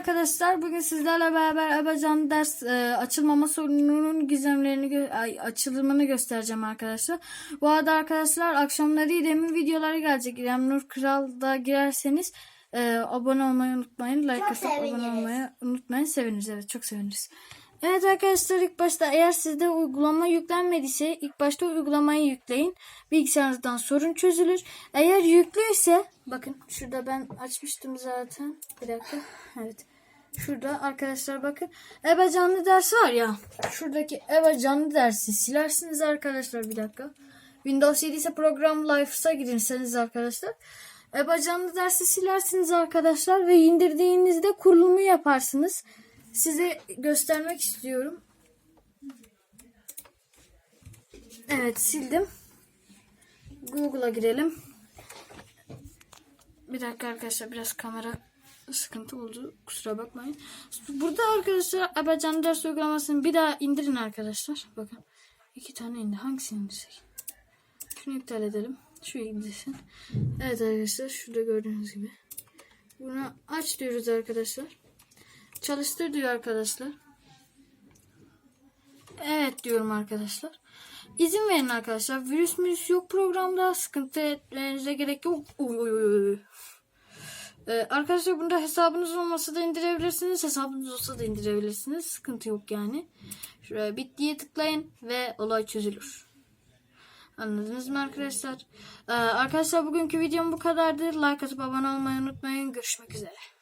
arkadaşlar. Bugün sizlerle beraber Abacan ders e, açılmama sorununun gizemlerini gö- ay, açılımını göstereceğim arkadaşlar. Bu arada arkadaşlar akşamları İrem'in videoları gelecek. İrem Nur Kral'da girerseniz e, abone olmayı unutmayın. Like Çok atıp abone olmayı unutmayın. Seviniriz. Evet çok seviniriz. Evet arkadaşlar ilk başta eğer sizde uygulama yüklenmediyse ilk başta uygulamayı yükleyin. Bilgisayarınızdan sorun çözülür. Eğer yüklüyse bakın şurada ben açmıştım zaten. Bir dakika. Evet. Şurada arkadaşlar bakın. Ebe canlı ders var ya. Şuradaki Ebe canlı dersi silersiniz arkadaşlar bir dakika. Windows 7 ise program Life'sa girirseniz arkadaşlar. Ebe canlı dersi silersiniz arkadaşlar ve indirdiğinizde kurulumu yaparsınız. Size göstermek istiyorum. Evet sildim. Google'a girelim. Bir dakika arkadaşlar biraz kamera sıkıntı oldu. Kusura bakmayın. Burada arkadaşlar Abacan ders uygulamasını bir daha indirin arkadaşlar. Bakın. iki tane indi. Hangisini indirsek? Şunu iptal edelim. Şu indirsin. Evet arkadaşlar şurada gördüğünüz gibi. Bunu aç diyoruz arkadaşlar. Çalıştır diyor arkadaşlar. Evet diyorum arkadaşlar. İzin verin arkadaşlar. Virüs mürüs yok programda. Sıkıntı etmenize gerek yok. Uy, uy, uy. Ee, arkadaşlar bunda hesabınız olmasa da indirebilirsiniz. Hesabınız olsa da indirebilirsiniz. Sıkıntı yok yani. Şuraya bit diye tıklayın ve olay çözülür. Anladınız mı arkadaşlar? Ee, arkadaşlar bugünkü videom bu kadardı. Like atıp abone olmayı unutmayın. Görüşmek üzere.